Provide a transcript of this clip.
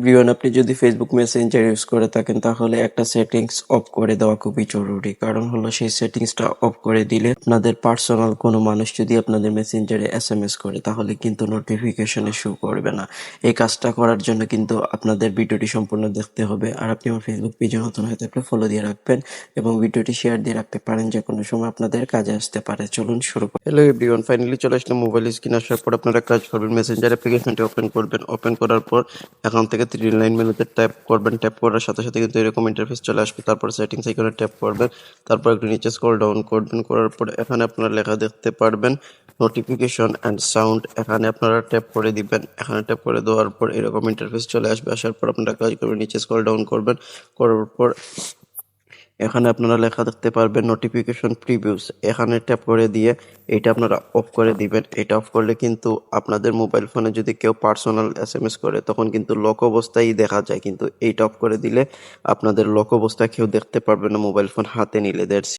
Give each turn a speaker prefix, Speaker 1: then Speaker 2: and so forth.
Speaker 1: Everyone আপনি যদি Facebook Messenger use করে থাকেন, তাহলে একটা সেটিংস অফ করে দেওয়া খুবই জরুরি। কারণ হলো সেই সেটিংসটা অফ করে দিলে আপনাদের পার্সোনাল কোনো মানুষ যদি আপনাদের মেসেঞ্জারে এস এম এস করে, তাহলে কিন্তু নোটিফিকেশনে শো করবে না। এই কাজটা করার জন্য কিন্তু আপনাদের ভিডিওটি সম্পূর্ণ দেখতে হবে। আর আপনি আমার ফেসবুক পেজে নতুন হয়ে থাকলে ফলো দিয়ে রাখবেন এবং ভিডিওটি শেয়ার দিয়ে রাখতে পারেন, যে কোনো সময় আপনাদের কাজে আসতে পারে। চলুন শুরু করি। হ্যালো এভরিওয়ান ফাইনালি চলে আসলাম মোবাইল স্ক্রিন আসার পর আপনারা কাজ করবেন। মেসেঞ্জার অ্যাপ্লিকেশনটি ওপেন করবেন। ওপেন করার পর অ্যাকাউন্ট থেকে থ্রি লাইন মেনুতে ট্যাপ করবেন ট্যাপ করার সাথে সাথে কিন্তু এরকম ইন্টারফেস চলে আসবে। তারপর সেটিংস আইকনে ট্যাপ করবেন, তারপর একটু নিচে স্ক্রল ডাউন করবেন, করার পর এখানে আপনারা লেখা দেখতে পারবেন নোটিফিকেশন অ্যান্ড সাউন্ড এখানে আপনারা ট্যাপ করে দিবেন। এখানে ট্যাপ করে দেওয়ার পর এরকম ইন্টারফেস চলে আসবে, আসার পর আপনারা কাজ করবেন নিচে স্ক্রল ডাউন করবেন, করার পর এখানে আপনারা লেখা দেখতে পারবেন নোটিফিকেশন প্রিভিউস এখানে ট্যাপ করে দিয়ে এটা আপনারা অফ করে দিবেন। এটা অফ করলে কিন্তু আপনাদের মোবাইল ফোনে যদি কেউ পার্সোনাল এস এম এস করে, তখন কিন্তু লক অবস্থায় দেখা যায়। কিন্তু এইটা অফ করে দিলে আপনাদের লক অবস্থায় কেউ দেখতে পারবে না মোবাইল ফোন হাতে নিলে। দ্যাটস